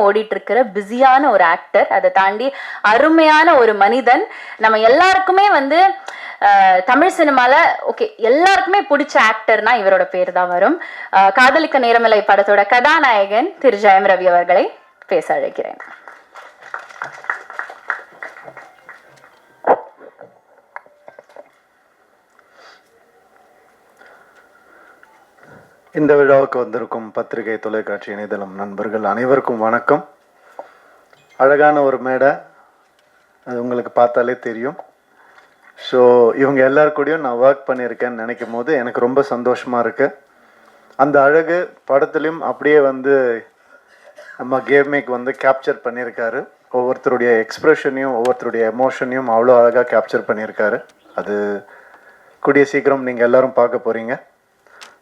ஓடிட்டு இருக்கிற பிஸியான ஒரு ஆக்டர் அதை தாண்டி அருமையான ஒரு மனிதன். நம்ம எல்லாருக்குமே வந்து தமிழ் சினிமால ஓகே எல்லாருக்குமே பிடிச்ச ஆக்டர்னா இவரோட பேர் தான் வரும். காதலிக்க நேரமில்லை படத்தோட கதாநாயகன் திரு ஜெயம் ரவி அவர்களை பேச அழைக்கிறேன். இந்த விழாவுக்கு வந்திருக்கும் பத்திரிகை தொலைக்காட்சி இணையதளம் நண்பர்கள் அனைவருக்கும் வணக்கம். அழகான ஒரு மேடை. அது உங்களுக்கு பார்த்தாலே தெரியும். ஸோ இவங்க எல்லார் கூடயும் நான் ஒர்க் பண்ணியிருக்கேன்னு நினைக்கும் போது எனக்கு ரொம்ப சந்தோஷமாக இருக்குது அந்த அழகு படத்துலையும் அப்படியே வந்து நம்ம கேமேக் வந்து கேப்சர் பண்ணியிருக்காரு. ஒவ்வொருத்தருடைய எக்ஸ்ப்ரெஷனையும் ஒவ்வொருத்தருடைய எமோஷனையும் அவ்வளோ அழகாக கேப்சர் பண்ணியிருக்காரு. அது கூடிய சீக்கிரம் நீங்கள் எல்லோரும் பார்க்க போகிறீங்க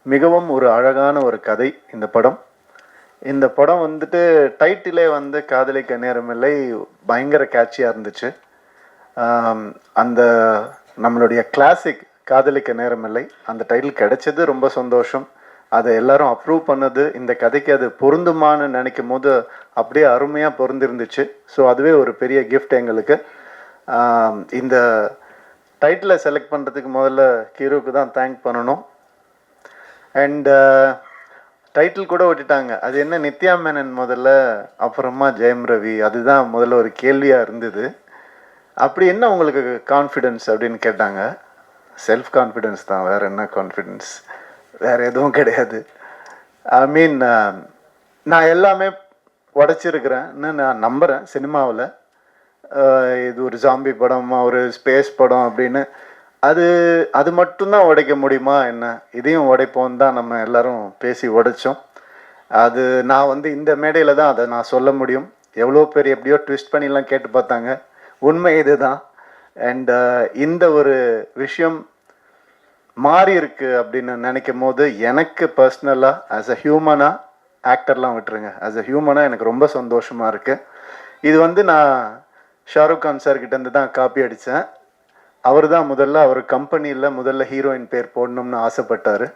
மிகவும் ஒரு அழகான ஒரு கதை இந்த படம். இந்த படம் வந்துட்டு டைட்டிலே வந்து காதலிக்க நேரமில்லை பயங்கர கேட்சியாக இருந்துச்சு. அந்த நம்மளுடைய கிளாசிக் காதலிக்க நேரமில்லை அந்த டைட்டில் கிடைச்சது ரொம்ப சந்தோஷம். அதை எல்லாரும் அப்ரூவ் பண்ணது இந்த கதைக்கு அது பொருந்துமான்னு நினைக்கும் போது அப்படியே அருமையாக பொருந்திருந்துச்சு. ஸோ அதுவே ஒரு பெரிய கிஃப்ட் எங்களுக்கு. இந்த டைட்டிலை செலக்ட் பண்ணுறதுக்கு முதல்ல கீருவுக்கு தான் தேங்க் பண்ணணும். அண்ட் டைட்டில் uh, கூட விட்டுட்டாங்க அது என்ன நித்யா மேனன் முதல்ல அப்புறமா ஜெயம் ரவி அதுதான் முதல்ல ஒரு கேள்வியாக இருந்தது. அப்படி என்ன உங்களுக்கு கான்ஃபிடென்ஸ் அப்படின்னு கேட்டாங்க. செல்ஃப் கான்ஃபிடென்ஸ் தான் வேறு என்ன கான்ஃபிடென்ஸ் வேறு எதுவும் கிடையாது. ஐ மீன் uh, நான் எல்லாமே உடச்சிருக்கிறேன்னு நான் நம்புகிறேன் சினிமாவில். Uh, இது ஒரு ஜாம்பி படம் ஒரு ஸ்பேஸ் படம் அப்படின்னு. அது அது மட்டும்தான் உடைக்க முடியுமா என்ன? இதையும் உடைப்போம் தான் நம்ம எல்லாரும் பேசி உடைச்சோம். அது நான் வந்து இந்த மேடையில் தான் அதை நான் சொல்ல முடியும். எவ்வளோ பேர் எப்படியோ ட்விஸ்ட் பண்ணிலாம் கேட்டு பார்த்தாங்க. உண்மை இதுதான். அண்ட் uh, இந்த ஒரு விஷயம் மாறி இருக்கு அப்படின்னு நினைக்கும் போது எனக்கு பர்சனலாக ஆஸ் அ ஹியூமனாக ஆக்டர்லாம் விட்டுருங்க. ஆஸ் அ ஹியூமனாக எனக்கு ரொம்ப சந்தோஷமாக இருக்குது இது வந்து நான் ஷாருக் கான் சார் தான் காப்பி அடித்தேன் அவர் தான் முதல்ல அவர் கம்பெனியில் முதல்ல ஹீரோயின் பேர் போடணும்னு ஆசைப்பட்டார்.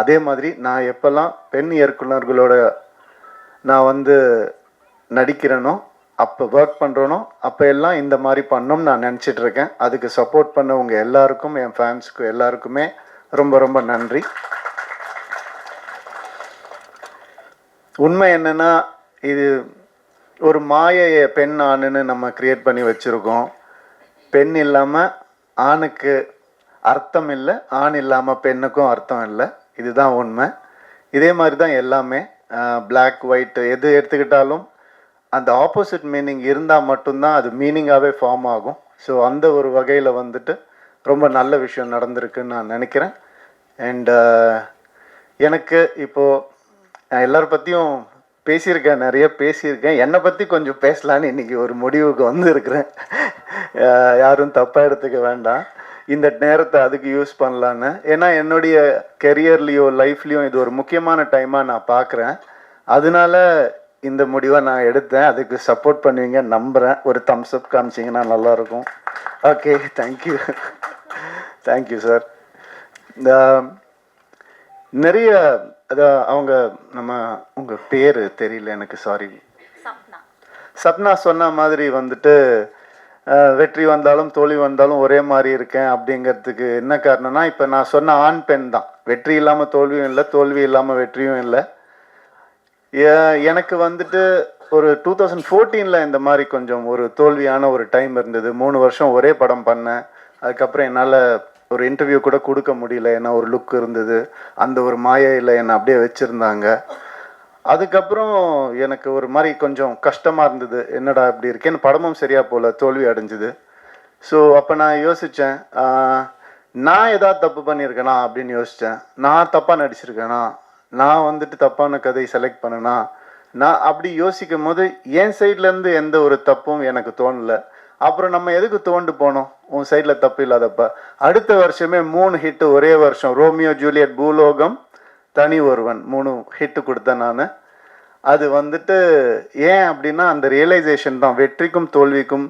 அதே மாதிரி நான் எப்போல்லாம் பெண் இயக்குனர்களோட நான் வந்து நடிக்கிறேனோ அப்போ ஒர்க் பண்ணுறனோ அப்போ எல்லாம் இந்த மாதிரி பண்ணோம்னு நான் நினச்சிட்டு இருக்கேன். அதுக்கு சப்போர்ட் பண்ணவங்க எல்லாருக்கும் என் ஃபேன்ஸுக்கும் எல்லாருக்குமே ரொம்ப ரொம்ப நன்றி. உண்மை என்னென்னா இது ஒரு மாயையை பெண் ஆணுன்னு நம்ம க்ரியேட் பண்ணி வச்சுருக்கோம். பெண் இல்லாமல் ஆணுக்கு அர்த்தம் இல்லை ஆண் இல்லாமல் பெண்ணுக்கும் அர்த்தம் இல்லை. இதுதான் உண்மை. இதே மாதிரி தான் எல்லாமே பிளாக் ஒயிட்டு எது எடுத்துக்கிட்டாலும் அந்த ஆப்போசிட் மீனிங் இருந்தால் மட்டும்தான் அது மீனிங்காகவே ஃபார்ம் ஆகும். ஸோ அந்த ஒரு வகையில் வந்துட்டு ரொம்ப நல்ல விஷயம் நடந்திருக்குன்னு நான் நினைக்கிறேன். அண்ட் எனக்கு இப்போது நான் பற்றியும் பேசியிருக்கேன் நிறைய பேசியிருக்கேன். என்னை பற்றி கொஞ்சம் பேசலான்னு இன்றைக்கி ஒரு முடிவுக்கு வந்து இருக்கிறேன் யாரும் தப்பாக எடுத்துக்க வேண்டாம். இந்த நேரத்தை அதுக்கு யூஸ் பண்ணலான்னு. ஏன்னா என்னுடைய கெரியர்லேயோ லைஃப்லேயும் இது ஒரு முக்கியமான டைமாக நான் பார்க்குறேன். அதனால இந்த முடிவை நான் எடுத்தேன். அதுக்கு சப்போர்ட் பண்ணுவீங்க நம்புகிறேன் ஒரு தம்ஸ் அப் காமிச்சிங்கன்னா நல்லாயிருக்கும். ஓகே தேங்க்யூ தேங்க்யூ சார் இந்த நிறைய அதான் அவங்க நம்ம உங்க பேரு தெரியல எனக்கு சாரி சப்னா சொன்ன மாதிரி வந்துட்டு வெற்றி வந்தாலும் தோல்வி வந்தாலும் ஒரே மாதிரி இருக்கேன் அப்படிங்கிறதுக்கு என்ன காரணம்னா இப்போ நான் சொன்ன ஆண் பெண் தான். வெற்றி இல்லாமல் தோல்வியும் இல்லை தோல்வி இல்லாமல் வெற்றியும் இல்லை. எனக்கு வந்துட்டு ஒரு டூ தௌசண்ட் ஃபோர்டீனில் இந்த மாதிரி கொஞ்சம் ஒரு தோல்வியான ஒரு டைம் இருந்தது. மூணு வருஷம் ஒரே படம் பண்ணேன். அதுக்கப்புறம் என்னால் ஒரு இன்டர்வியூ கூட கொடுக்க முடியல. ஏன்னா ஒரு லுக் இருந்தது. அந்த ஒரு மாயையில் என்னை அப்படியே வச்சுருந்தாங்க. அதுக்கப்புறம் எனக்கு ஒரு மாதிரி கொஞ்சம் கஷ்டமாக இருந்தது. என்னடா இப்படி இருக்கேன்னு படமும் சரியாக போகல தோல்வி அடைஞ்சுது. ஸோ அப்போ நான் யோசித்தேன் நான் ஏதாவது தப்பு பண்ணியிருக்கேனா அப்படின்னு யோசித்தேன் நான் தப்பாக நடிச்சிருக்கேனா? நான் வந்துட்டு தப்பான கதை செலக்ட் பண்ணனா? நான் அப்படி யோசிக்கும் போது என் சைட்லேருந்து எந்த ஒரு தப்பும் எனக்கு தோணலை. அப்புறம் நம்ம எதுக்கு தோண்டு போனோம்? உன் சைடில் தப்பு இல்லாதப்ப. அடுத்த வருஷமே மூணு ஹிட்டு ஒரே வருஷம். ரோமியோ ஜூலியட் பூலோகம் தனி ஒருவன் மூணு ஹிட்டு கொடுத்தேன் நான். அது வந்துட்டு ஏன் அப்படின்னா அந்த ரியலைசேஷன் தான். வெற்றிக்கும் தோல்விக்கும்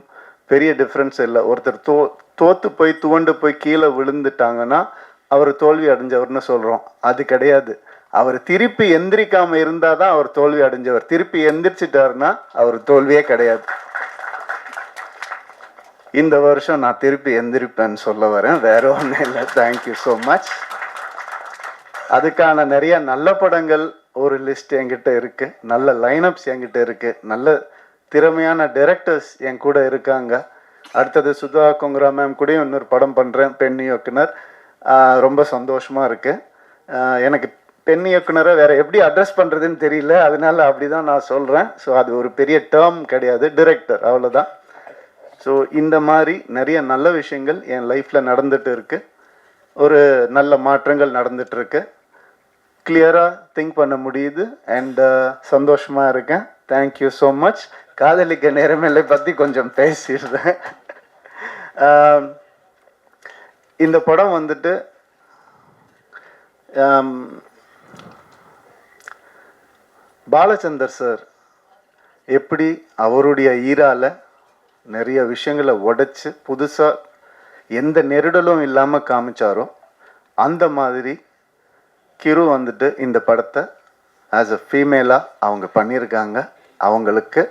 பெரிய டிஃப்ரென்ஸ் இல்லை. ஒருத்தர் தோ தோற்று போய் துவண்டு போய் கீழே விழுந்துட்டாங்கன்னா அவர் தோல்வி அடைஞ்சவர்னு சொல்கிறோம் அது கிடையாது. அவர் திருப்பி எந்திரிக்காமல் இருந்தால் தான் அவர் தோல்வி அடைஞ்சவர். திருப்பி எந்திரிச்சிட்டாருன்னா அவர் தோல்வியே கிடையாது. இந்த வருஷம் நான் திருப்பி எந்திரிப்பேன்னு சொல்ல வரேன். வேற ஒன்றும் இல்லை. தேங்க்யூ ஸோ மச் அதுக்கான நிறைய நல்ல படங்கள் ஒரு லிஸ்ட் என்கிட்ட இருக்கு. நல்ல லைனப்ஸ் என்கிட்ட இருக்கு. நல்ல திறமையான டைரக்டர்ஸ் என் கூட இருக்காங்க. அடுத்தது சுதா கொங்குரா மேம் கூட இன்னொரு படம் பண்ணுறேன் பெண் இயக்குனர். ரொம்ப சந்தோஷமாக இருக்கு. எனக்கு பெண் இயக்குனரை வேற எப்படி அட்ரஸ் பண்ணுறதுன்னு தெரியல. அதனால அப்படி தான் நான் சொல்கிறேன் ஸோ அது ஒரு பெரிய டேர்ம் கிடையாது. டிரெக்டர் அவ்வளோதான் ஸோ இந்த மாதிரி நிறைய நல்ல விஷயங்கள் என் லைஃப்பில் நடந்துட்டு இருக்கு. ஒரு நல்ல மாற்றங்கள் நடந்துட்டு இருக்கு. கிளியராக திங்க் பண்ண முடியுது அண்ட் uh, சந்தோஷமாக இருக்கேன். தேங்க்யூ ஸோ மச் காதலிக்க நேரமில்லை பற்றி கொஞ்சம் பேசிடுறேன். இந்த படம் வந்துட்டு பாலச்சந்தர் சார் எப்படி அவருடைய ஈரால நிறைய விஷயங்களை உடைச்சு புதுசாக எந்த நெருடலும் இல்லாமல் காமிச்சாரோ அந்த மாதிரி கிரு வந்துட்டு இந்த படத்தை ஆஸ் அ ஃபீமேலாக அவங்க பண்ணியிருக்காங்க. அவங்களுக்கு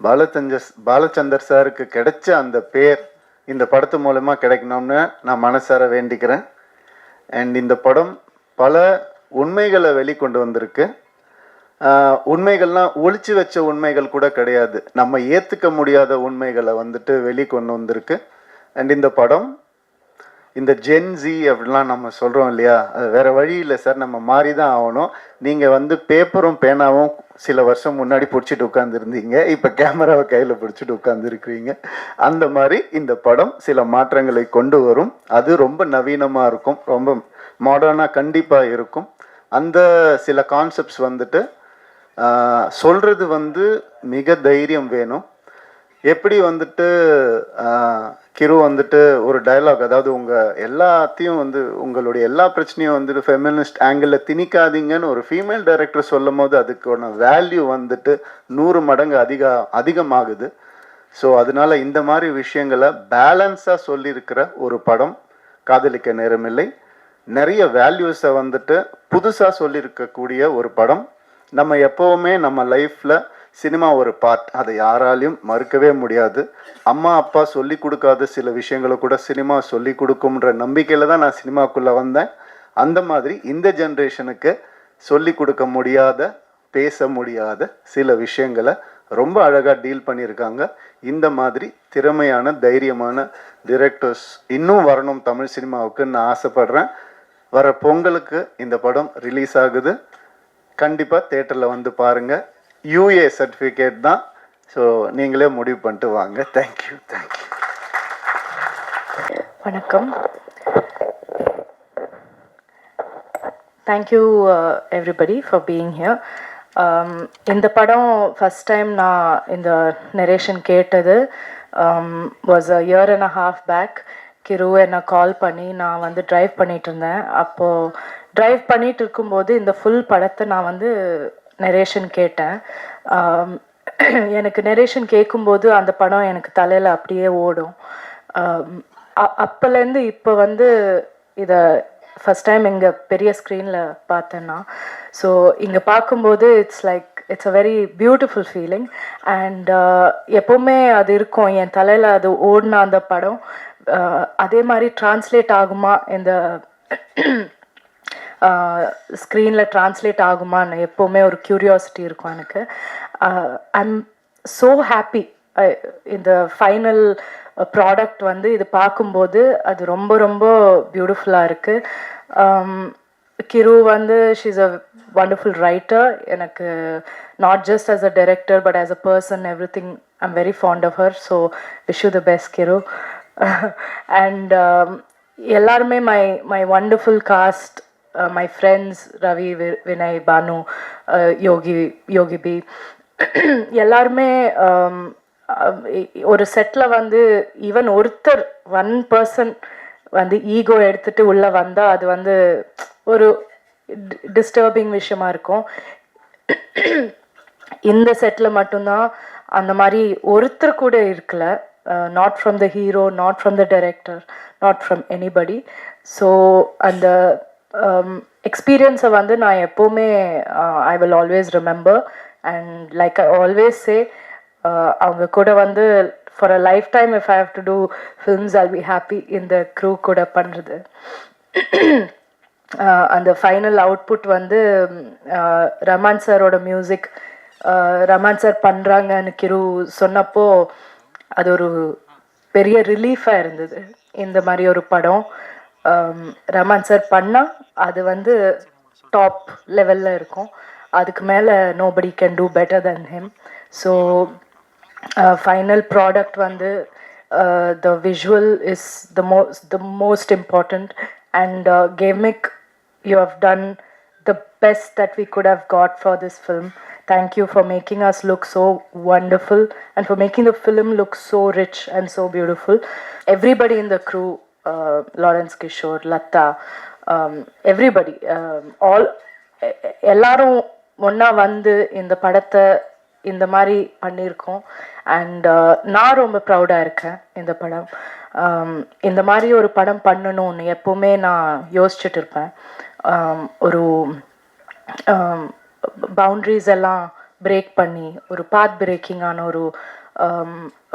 பாலச்சந்தர் பாலச்சந்தர் சாருக்கு கிடைச்ச அந்த பேர் இந்த படத்து மூலமா கிடைக்கணும்னு நான் மனசார வேண்டிக்கிறேன். அண்ட் இந்த படம் பல உண்மைகளை வெளிக்கொண்டு வந்திருக்கு. உண்மைகள்லாம் ஒழிச்சு வச்ச உண்மைகள் கூட கிடையாது. நம்ம ஏற்றுக்க முடியாத உண்மைகளை வந்துட்டு வெளிக்கொண்டு வந்திருக்கு. அண்ட் இந்த படம் இந்த ஜென்சி அப்படிலாம் நம்ம சொல்கிறோம் இல்லையா? அது வேறு வழி இல்லை சார். நம்ம மாறி தான் ஆகணும். நீங்கள் வந்து பேப்பரும் பேனாவும் சில வருஷம் முன்னாடி பிடிச்சிட்டு உட்காந்துருந்தீங்க இப்போ கேமராவை கையில் பிடிச்சிட்டு உட்காந்துருக்கிறீங்க அந்த மாதிரி இந்த படம் சில மாற்றங்களை கொண்டு வரும். அது ரொம்ப நவீனமாக இருக்கும். ரொம்ப மாடர்னாக கண்டிப்பாக இருக்கும். அந்த சில கான்செப்ட்ஸ் வந்துட்டு சொல்கிறது வந்து மிக தைரியம் வேணும். எப்படி வந்துட்டு கிரு வந்துட்டு ஒரு டயலாக் அதாவது உங்கள் எல்லாத்தையும் வந்து உங்களுடைய எல்லா பிரச்சனையும் வந்துட்டு ஃபெமினிஸ்ட் ஆங்கிளில் திணிக்காதீங்கன்னு ஒரு ஃபீமேல் டைரக்டர் சொல்லும் போது அதுக்கான வேல்யூ வந்துட்டு நூறு மடங்கு அதிக அதிகமாகுது. ஸோ அதனால இந்த மாதிரி விஷயங்களை பேலன்ஸாக சொல்லியிருக்கிற ஒரு படம் காதலிக்க நேரமில்லை. நிறைய வேல்யூஸை வந்துட்டு புதுசாக சொல்லியிருக்கக்கூடிய ஒரு படம். நம்ம எப்போவுமே நம்ம லைஃப்பில் சினிமா ஒரு பார்ட் அதை யாராலையும் மறுக்கவே முடியாது. அம்மா அப்பா சொல்லி கொடுக்காத சில விஷயங்களை கூட சினிமா சொல்லி கொடுக்கும்ன்ற நம்பிக்கையில் தான் நான் சினிமாக்குள்ளே வந்தேன். அந்த மாதிரி இந்த ஜென்ரேஷனுக்கு சொல்லி கொடுக்க முடியாத பேச முடியாத சில விஷயங்களை ரொம்ப அழகாக டீல் பண்ணியிருக்காங்க. இந்த மாதிரி திறமையான தைரியமான டிரெக்டர்ஸ் இன்னும் வரணும் தமிழ் சினிமாவுக்கு நான் ஆசைப்படுறேன். வர பொங்கலுக்கு இந்த படம் ரிலீஸ் ஆகுது. கண்டிப்பாக தேட்டரில் வந்து பாருங்கள் யூஏ சர்டிஃபிகேட் தான். ஸோ நீங்களே முடிவு பண்ணிட்டு வாங்க. தேங்க்யூ தேங்க்யூ வணக்கம். Thank you everybody for being here இந்த படம் ஃபஸ்ட் டைம் நான் இந்த நெரேஷன் கேட்டது was a year and a half back Kiru என்னை கால் பண்ணி நான் வந்து ட்ரைவ் பண்ணிகிட்டு இருந்தேன். அப்போது ட்ரைவ் பண்ணிகிட்டு இருக்கும்போது இந்த ஃபுல் படத்தை நான் வந்து நெரேஷன் கேட்டேன். எனக்கு நெரேஷன் கேட்கும்போது அந்த படம் எனக்கு தலையில் அப்படியே ஓடும். அப்போலேருந்து இப்போ வந்து இதை ஃபஸ்ட் டைம் இங்கே பெரிய ஸ்க்ரீனில் பார்த்தேன்னா ஸோ இங்கே பார்க்கும்போது it's like it's a very beautiful feeling and எப்போவுமே அது இருக்கும் என் தலையில் அது ஓடின அந்த படம். அதே மாதிரி டிரான்ஸ்லேட் ஆகுமா இந்த ஸ்க்ரீனில் ட்ரான்ஸ்லேட் ஆகுமான்னு எப்போவுமே ஒரு க்யூரியாசிட்டி இருக்கும் எனக்கு. ஐம் ஸோ ஹாப்பி இந்த ஃபைனல் ப்ராடக்ட் வந்து இது பார்க்கும்போது அது ரொம்ப ரொம்ப பியூட்டிஃபுல்லாக இருக்குது கிரு வந்து ஷீஸ் அ வண்டர்ஃபுல் ரைட்டர் எனக்கு not just as a director but as a person everything I'm very fond of her so wish you the best Kiru and எல்லாருமே my my wonderful cast my friends Ravi we- Vinay Bhanu Yogi Yogi B எல்லாருமே um, uh, ஒரு செட்டில் வந்து even ஒருத்தர் one person வந்து ego எடுத்துட்டு உள்ளே வந்தால் அது வந்து ஒரு டிஸ்டர்பிங் விஷயமா இருக்கும். இந்த செட்டில் மட்டும்தான் அந்த மாதிரி ஒருத்தர் கூட இருக்கல. Not from the hero not from the director not from anybody so அந்த Um, எக்ஸ்பீரியன்ஸை வந்து நான் எப்போவுமே I will always remember and like I always say அவங்க கூட வந்து for a lifetime if I have to do films I'll be happy இந்த crew கூட பண்ணுறது uh, அந்த ஃபைனல் அவுட்புட் வந்து ரமான் சாரோட மியூசிக் ரமான் சார் பண்ணுறாங்கன்னு கிரு சொன்னப்போ அது ஒரு பெரிய ரிலீஃபாக இருந்தது. இந்த மாதிரி ஒரு படம். ரமான் சார் பண்ணால் அது வந்து டாப் லெவலில் இருக்கும் அதுக்கு மேலே nobody can do better than him so final product வந்து the visual is the most the most important and Gavemic you have done the best that we could have got for this film thank you for making us look so wonderful and for making the film look so rich and so beautiful. Everybody in the crew Lawrence Kishore Latha everybody all எல்லாரும் ஒன்றா வந்து இந்த படத்தை இந்த மாதிரி பண்ணியிருக்கோம். And uh, நான் ரொம்ப ப்ரௌடாக இருக்கேன் இந்த படம். Um, இந்த மாதிரி ஒரு படம் பண்ணணும்னு எப்போவுமே நான் யோசிச்சுட்டு இருப்பேன். Um, ஒரு um, பவுண்ட்ரிஸ் எல்லாம் பிரேக் பண்ணி ஒரு பாத் பிரேக்கிங்கான ஒரு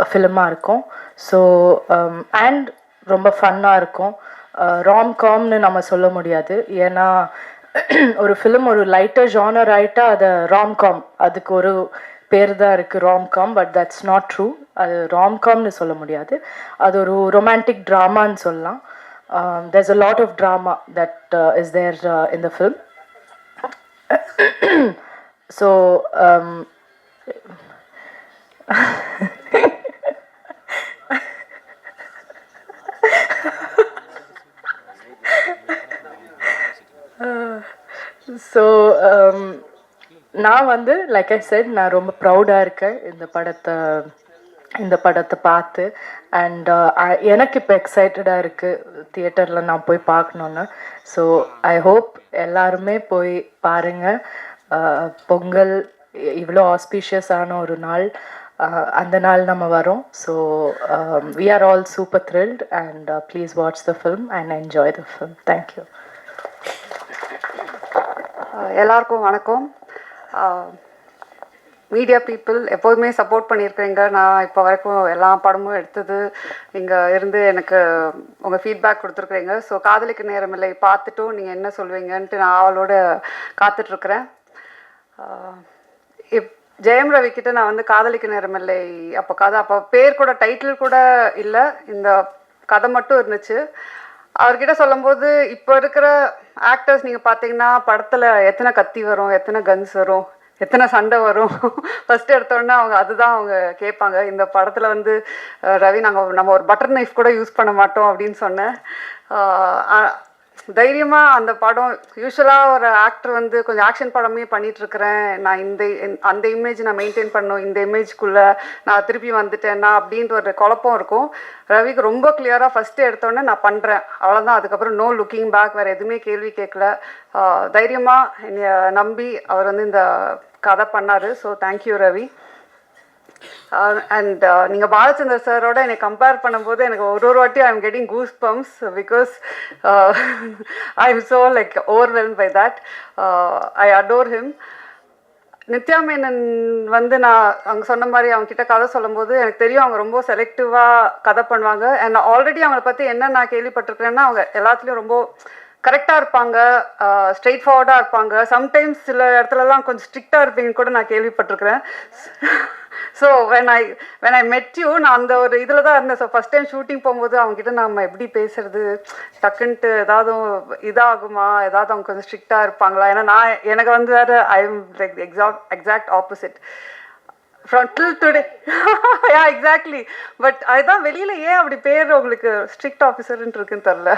ஃபிலிமாக இருக்கும். ஸோ அண்ட் ரொம்ப ஃபன்னாக இருக்கும். ராம் காம்னு நம்ம சொல்ல முடியாது. ஏன்னா ஒரு ஃபிலிம் ஒரு லைட்டர் ஜானர் ஆகிட்டா அதை ராம் காம் அதுக்கு ஒரு பேர் தான் இருக்குது rom com but that's not true அது ராம் காம்னு சொல்ல முடியாது. அது ஒரு ரொமான்டிக் ட்ராமான்னு சொல்லலாம். there's a lot of drama that uh, is there uh, in the film. So um, so um, நான் வந்து லைக் ஐ செட் நான் ரொம்ப ப்ரௌடாக இருக்கேன் இந்த படத்தை இந்த படத்தை பார்த்து. அண்ட் uh, எனக்கு இப்போ எக்ஸைட்டடாக இருக்குது தியேட்டரில் நான் போய் பார்க்கணுன்னு ஸோ ஐ ஹோப் எல்லாருமே போய் பாருங்கள் uh, பொங்கல் இவ்வளோ ஆஸ்பீஷியஸான ஒரு நாள். Uh, அந்த நாள் நம்ம வரோம். So we are all super thrilled and please watch the film and enjoy the film thank you எல்லாருக்கும் வணக்கம். மீடியா பீப்புள் எப்போதுமே சப்போர்ட் பண்ணியிருக்கிறீங்க. நான் இப்போ வரைக்கும் எல்லா படமும் எடுத்தது இங்கே இருந்து எனக்கு உங்கள் ஃபீட்பேக் கொடுத்துருக்குறீங்க. ஸோ காதலிக்கு நேரமில்லை பார்த்துட்டும் நீங்கள் என்ன சொல்வீங்கன்ட்டு நான் அவளோட காத்துட்ருக்குறேன். இப் ஜெயம் ரவி கிட்ட நான் வந்து காதலிக்க நேரமில்லை அப்போ கதை அப்போ பேர் கூட டைட்டில் கூட இல்லை. இந்த கதை மட்டும் இருந்துச்சு. அவர்கிட்ட சொல்லும்போது இப்போ இருக்கிற ஆக்டர்ஸ் நீங்கள் பார்த்தீங்கன்னா படத்தில் எத்தனை கத்தி வரும் எத்தனை கன்ஸ் வரும் எத்தனை சண்டை வரும். ஃபர்ஸ்ட் எடுத்தோடனே அவங்க அதுதான் அவங்க கேட்பாங்க. இந்த படத்தில் வந்து ரவி நாங்கள் நம்ம ஒரு பட்டர் நைஃப் கூட யூஸ் பண்ண மாட்டோம் அப்படின்னு சொன்னேன். தைரியமாக அந்த படம் யூஸ்வலாக ஒரு ஆக்டர் வந்து கொஞ்சம் ஆக்ஷன் படமே பண்ணிகிட்ருக்குறேன் நான் இந்த அந்த இமேஜ் நான் மெயின்டைன் பண்ணணும். இந்த இமேஜ்க்குள்ளே நான் திருப்பி வந்துட்டேன்னா அப்படின்ற ஒரு குழப்பம் இருக்கும். ரவிக்கு ரொம்ப கிளியராக ஃபஸ்ட்டு எடுத்தோடனே நான் பண்ணுறேன் அவ்வளோதான் அதுக்கப்புறம் நோ லுக்கிங் பேக் வேறு எதுவுமே கேள்வி கேட்கல. தைரியமாக என்னை நம்பி அவர் வந்து இந்த கதை பண்ணார். So thank you Ravi. Um, and uh, நீங்கள் பாலச்சந்தர் சாரோட என்னை கம்பேர் பண்ணும்போது எனக்கு ஒரு ஒரு வாட்டி I am getting goose bumps because I am so like overwhelm by that I adore him Nithya Menen வந்து நான் அவங்க சொன்ன மாதிரி அவங்க கிட்ட கதை சொல்லும்போது எனக்கு தெரியும் அவங்க ரொம்ப செலக்டிவாக கதை பண்ணுவாங்க. அண்ட் ஆல்ரெடி அவங்கள பற்றி என்ன நான் கேள்விப்பட்டிருக்கிறேன்னா அவங்க எல்லாத்துலேயும் ரொம்ப கரெக்டாக இருப்பாங்க uh, ஸ்ட்ரெயிட் ஃபார்வர்டாக இருப்பாங்க. சம்டைம்ஸ் சில இடத்துலலாம் கொஞ்சம் ஸ்ட்ரிக்டாக இருப்பீங்கன்னு கூட நான் கேள்விப்பட்டிருக்கிறேன். So when I when I met you நான் அந்த ஒரு இதில் தான் இருந்தேன். ஸோ ஃபஸ்ட் டைம் ஷூட்டிங் போகும்போது அவங்ககிட்ட நம்ம எப்படி பேசுறது? டக்குன்ட்டு ஏதாவது இதாகுமா? ஏதாவது அவங்க கொஞ்சம் ஸ்ட்ரிக்டாக இருப்பாங்களா? ஏன்னா நான் எனக்கு வந்து வேறு I am like exact exact opposite from till today yeah exactly but அதுதான் வெளியில் ஏன் அப்படி பேர் உங்களுக்கு ஸ்ட்ரிக்ட் ஆஃபீஸர்ன்ட்டு இருக்குன்னு தெரில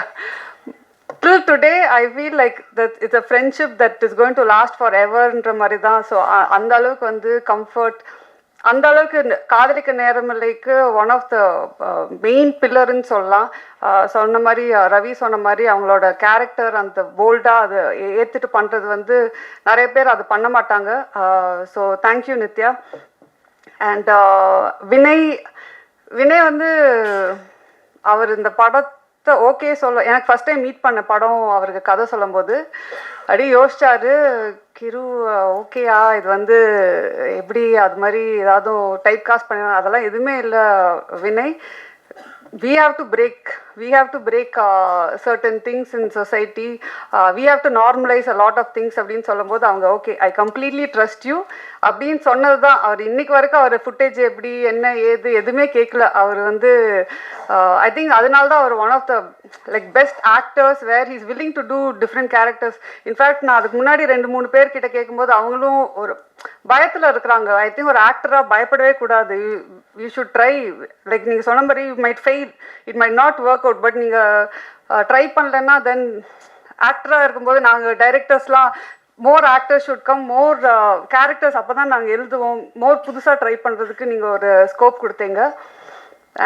till today I feel like that it's a friendship that is going to last for எவர்ன்ற மாதிரி தான் ஸோ அந்த அளவுக்கு வந்து கம்ஃபர்ட் அந்த அளவுக்கு காதலிக்க நேரமில்லைக்கு ஒன் ஆஃப் த மெயின் பில்லர்னு சொல்லலாம். சொன்ன மாதிரி ரவி சொன்ன மாதிரி அவங்களோட கேரக்டர் அந்த போல்டாக அதை ஏற்றுட்டு பண்ணுறது வந்து நிறைய பேர் அது பண்ண மாட்டாங்க. So thank you Nithya. And Vinay Vinay வந்து அவர் இந்த படத்தை ஓகே சொல்ல எனக்கு ஃபஸ்ட் டைம் மீட் பண்ண படம் அவருக்கு கதை சொல்லும்போது அப்படியே யோசிச்சாரு கிரு ஓகேயா இது வந்து எப்படி அது மாதிரி ஏதாவது டைப் காஸ்ட் பண்ண அதெல்லாம் எதுவுமே இல்லை Vinay. We have to break we have to break uh, certain things in society. Uh, we have to normalize a lot of things அப்படின்னு சொல்லும்போது அவங்க okay I completely trust you அப்படின்னு சொன்னது தான் அவர் இன்னைக்கு வரைக்கும் அவர் ஃபுட்டேஜ் எப்படி என்ன ஏது எதுவுமே கேட்கல. அவர் வந்து uh, ஐ திங்க் அதனால தான் அவர் one of the like best actors where he's willing to do different characters in fact நான் அதுக்கு முன்னாடி ரெண்டு மூணு பேர்கிட்ட கேட்கும்போது அவங்களும் ஒரு பயத்தில் இருக்கிறாங்க. ஐ திங்க் ஒரு ஆக்டராக பயப்படவே கூடாது. யூ ஷுட் ட்ரை லைக் நீங்கள் சொன்ன மாதிரி you might fail it might not work out but நீங்கள் ட்ரை பண்ணலன்னா தென் ஆக்டராக இருக்கும்போது நாங்கள் டைரக்டர்ஸ்லாம் more actors should come more characters அப்போ தான் நாங்கள் எழுதுவோம். மோர் புதுசாக ட்ரை பண்ணுறதுக்கு நீங்கள் ஒரு ஸ்கோப் கொடுத்தீங்க.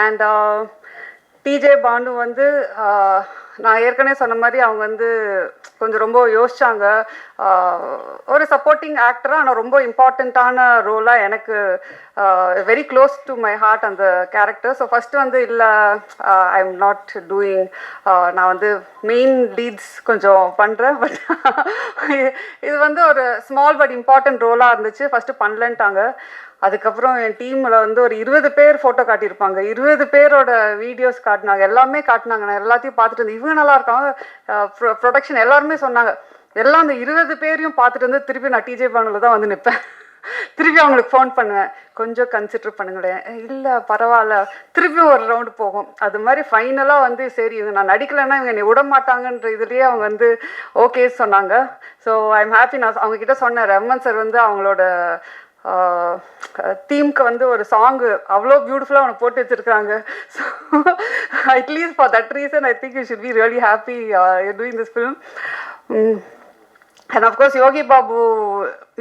அண்ட் டிஜே பாண்டு வந்து uh, நான் ஏற்கனவே சொன்ன மாதிரி அவங்க வந்து கொஞ்சம் ரொம்ப யோசிச்சாங்க. ஒரு சப்போர்ட்டிங் ஆக்டராக ஆனால் ரொம்ப இம்பார்ட்டண்ட்டான ரோலாக எனக்கு very close to my heart அந்த கேரக்டர் ஸோ ஃபஸ்ட்டு வந்து இல்லை ஐ எம் நாட் டூயிங் நான் வந்து மெயின் லீட்ஸ் கொஞ்சம் பண்ணுறேன் பட் இது வந்து ஒரு ஸ்மால் பட் இம்பார்ட்டன்ட் ரோலாக இருந்துச்சு. ஃபஸ்ட்டு பண்ணலன்ட்டாங்க. அதுக்கப்புறம் என் டீமில் வந்து ஒரு இருபது பேர் ஃபோட்டோ காட்டியிருப்பாங்க. இருபது பேரோட வீடியோஸ் காட்டினாங்க. எல்லாமே காட்டினாங்க. நான் எல்லாத்தையும் பார்த்துட்டு இருந்தேன். இவங்க நல்லா இருக்காங்க. ப்ரொடக்ஷன் எல்லாருமே சொன்னாங்க. எல்லாம் அந்த இருபது பேரையும் பார்த்துட்டு வந்து திருப்பி நான் டிஜே பேனலில் தான் வந்து நிற்பேன் திருப்பி அவங்களுக்கு ஃபோன் பண்ணுவேன். கொஞ்சம் கன்சிடர் பண்ணுங்களேன். இல்லை பரவாயில்ல. திருப்பியும் ஒரு ரவுண்டு போகும். அது மாதிரி ஃபைனலாக வந்து சரி இவங்க நான் நடிக்கலைன்னா இவங்க என்னை விட மாட்டாங்கன்ற இதுலேயே அவங்க வந்து ஓகே சொன்னாங்க. ஸோ ஐ எம் ஹாப்பி நான் அவங்க கிட்ட சொன்னேன். ரமன் சார் வந்து அவங்களோட தீம்க்கு வந்து ஒரு சாங்கு அவ்வளோ பியூட்டிஃபுல்லாக அவனை போட்டு வச்சுருக்காங்க. So at least for that reason I think you should be really happy doing this film and of course Yogi Babu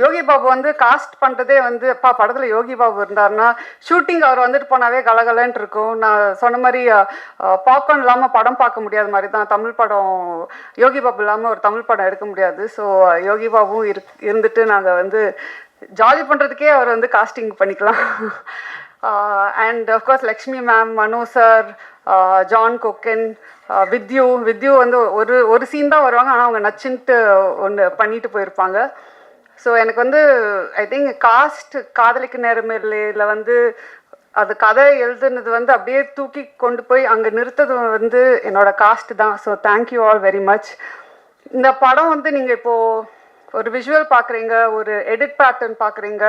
Yogi Babu வந்து காஸ்ட் பண்ணுறதே வந்து அப்பா படத்தில் யோகி பாபு இருந்தார்னா ஷூட்டிங் அவர் வந்துட்டு போனாவே கலகலன்ட்டு இருக்கும். நான் சொன்ன மாதிரி பாப்கார்ன் இல்லாமல் படம் பார்க்க முடியாத மாதிரி தான். தமிழ் படம் யோகி பாபு இல்லாமல் ஒரு தமிழ் படம் எடுக்க முடியாது. ஸோ யோகி பாபுவும் இரு இருந்துட்டு நாங்கள் வந்து ஜாலி பண்ணுறதுக்கே அவர் வந்து காஸ்டிங் பண்ணிக்கலாம். And of course Lakshmi ma'am Mano sir John Kokken Vidyu Vidyu வந்து ஒரு ஒரு சீன் தான் வருவாங்க ஆனால் அவங்க நச்சுன்ட்டு ஒன்று பண்ணிட்டு போயிருப்பாங்க. ஸோ எனக்கு வந்து ஐ திங்க் காஸ்ட் காதலிக்கு நேரம் நேரமில்லையில் வந்து அது கதை எழுதுனது வந்து அப்படியே தூக்கி கொண்டு போய் அங்கே நிறுத்தது வந்து என்னோட காஸ்ட் தான். So thank you all very much இந்த படம் வந்து நீங்கள் இப்போது ஒரு விஷுவல் பார்க்குறீங்க ஒரு எடிட் பேட்டர்ன் பார்க்குறீங்க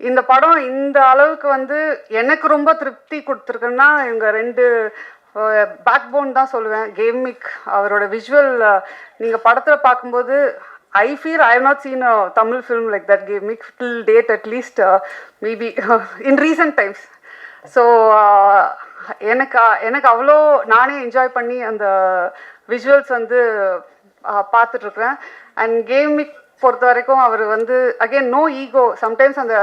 இந்த படம் இந்த அளவுக்கு வந்து எனக்கு ரொம்ப திருப்தி கொடுத்துருக்குன்னா இவங்க ரெண்டு பேக் போன் தான் சொல்லுவேன். கேமிக் அவரோட விஷுவல் நீங்கள் படத்தில் பார்க்கும்போது I feel I not seen a Tamil film like that Gavemic till date at least maybe in recent times so எனக்கு எனக்கு அவ்வளோ நானே என்ஜாய் பண்ணி அந்த விஷுவல்ஸ் வந்து பார்த்துட்ருக்குறேன் அண்ட் கேமிக் பொறுத்த வரைக்கும் அவர் வந்து அகெயின் நோ ஈகோ சம்டைம்ஸ் அந்த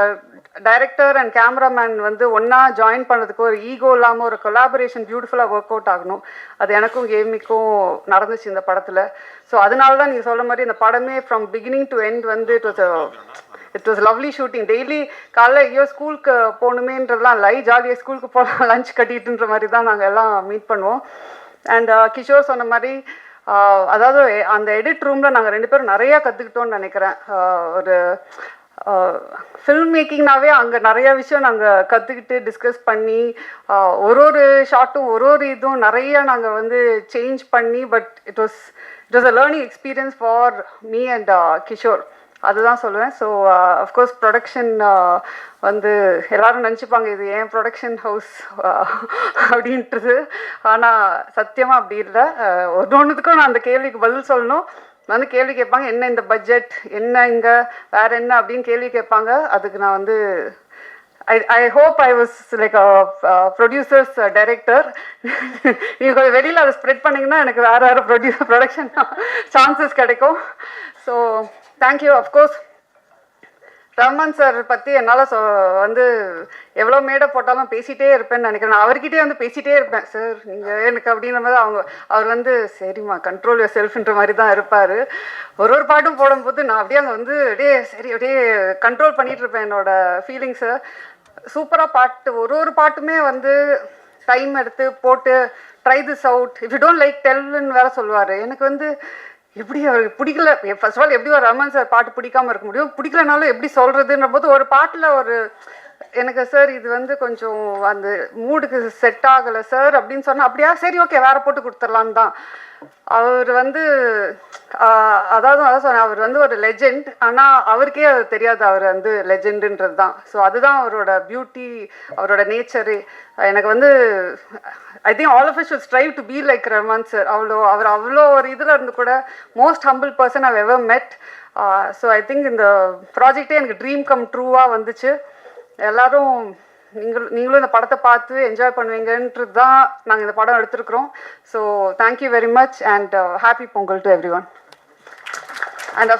டைரக்டர் அண்ட் கேமராமேன் வந்து ஒன்றா ஜாயின் பண்ணதுக்கு ஒரு ஈகோ இல்லாமல் ஒரு கொலாபரேஷன் பியூட்டிஃபுல்லாக ஒர்க் அவுட் ஆகணும். அது எனக்கும் கேமிக்கும் நடந்துச்சு இந்த படத்தில். ஸோ அதனால தான் நீங்கள் சொல்ல மாதிரி இந்த படமே ஃப்ரம் பிகினிங் டு எண்ட் வந்து it was it was lovely shooting daily காலைல ஐயோ ஸ்கூலுக்கு போகணுமேன்றதுலாம் லை ஜாலியாக ஸ்கூலுக்கு போகலாம் லஞ்ச் கட்டிட்டுன்ற மாதிரி தான் நாங்கள் எல்லாம் மீட் பண்ணுவோம். அண்ட் uh, கிஷோர் சொன்ன மாதிரி அதாவது அந்த எடிட் ரூமில் நாங்கள் ரெண்டு பேரும் நிறையா கற்றுக்கிட்டோம்னு நினைக்கிறேன். ஒரு ஃபில்ம் மேக்கிங்னாவே அங்கே நிறைய விஷயம் நாங்கள் கற்றுக்கிட்டு டிஸ்கஸ் பண்ணி ஒரு ஒரு ஷார்ட்டும் ஒரு ஒரு இதுவும் நிறைய நாங்கள் வந்து சேஞ்ச் பண்ணி but it was it was a learning experience for me and Kishore. அதுதான் சொல்லுவேன். ஸோ அஃப்கோர்ஸ் ப்ரொடக்ஷன் வந்து எல்லாரும் நினச்சிப்பாங்க இது ஏன் ப்ரொடக்ஷன் ஹவுஸ் uh, அப்படின்றது. ஆனால் சத்தியமாக அப்படி இல்லை. ஒரு uh, ஒன்றுத்துக்கும் நான் அந்த கேள்விக்கு பதில் சொல்லணும். வந்து கேள்வி கேட்பாங்க என்ன இந்த பட்ஜெட் என்ன இங்கே? வேற என்ன? அப்படின்னு கேள்வி கேட்பாங்க. அதுக்கு நான் வந்து I I hope I was like producers director நீங்கள் கொஞ்சம் வெளியில் அதை ஸ்ப்ரெட் பண்ணிங்கன்னா எனக்கு வேறு வேறு ப்ரொடியூ ப்ரொடக்ஷன் சான்சஸ் கிடைக்கும். So thank you of course Rahman sir பற்றி என்னால் சொ வந்து எவ்வளோ மேடை போட்டாலும் பேசிகிட்டே இருப்பேன்னு நினைக்கிறேன். நான் அவர்கிட்டே வந்து பேசிகிட்டே இருப்பேன் சார் நீங்கள் எனக்கு அப்படின்ற மாதிரி அவங்க அவர் வந்து சரிம்மா கண்ட்ரோல் யோர் செல்ஃப்ன்ற மாதிரி தான் இருப்பார். ஒரு ஒரு பாட்டும் போடும்போது நான் அப்படியே அங்கே வந்து அப்படியே சரி அப்படியே கண்ட்ரோல் பண்ணிகிட்டு இருப்பேன் என்னோடய ஃபீலிங்ஸை சூப்பராக பாட்டு ஒரு ஒரு பாட்டுமே வந்து டைம் எடுத்து போட்டு try this out if you don't like டெல்லுன்னு வேற சொல்லுவார். எனக்கு வந்து எப்படி அவருக்கு பிடிக்கல? ஃபர்ஸ்ட் ஆஃப் ஆல் எப்படி ஒரு ரமன் சார் பாட்டு பிடிக்காம இருக்க முடியும்? பிடிக்கலனாலும் எப்படி சொல்கிறதுன்ற போது ஒரு பாட்டில் ஒரு எனக்கு சார் இது வந்து கொஞ்சம் அந்த மூடுக்கு செட் ஆகலை சார் அப்படின்னு சொன்னால் அப்படியா? சரி ஓகே வேற போட்டு கொடுத்துடலான்னு தான். அவர் வந்து அதாவது அதான் சொன்னேன் அவர் வந்து ஒரு லெஜெண்ட் ஆனால் அவருக்கே அது தெரியாது அவர் வந்து லெஜெண்டுன்றது தான். ஸோ அதுதான் அவரோட பியூட்டி அவரோட நேச்சரு எனக்கு வந்து I think all of should strive to be like Rahman sir அவ்வளோ அவர் அவ்வளோ ஒரு இதில் இருந்து கூட most humble person I ever met so I think இந்த ப்ராஜெக்டே எனக்கு ட்ரீம் கம் ட்ரூவாக வந்துச்சு. எல்லாரும் நீங்கள் நீங்களும் இந்த படத்தை பார்த்து என்ஜாய் பண்ணுவீங்கன்றது தான் நாங்கள் இந்த படம் எடுத்திருக்கிறோம். So thank you very much and happy Pongal to everyone and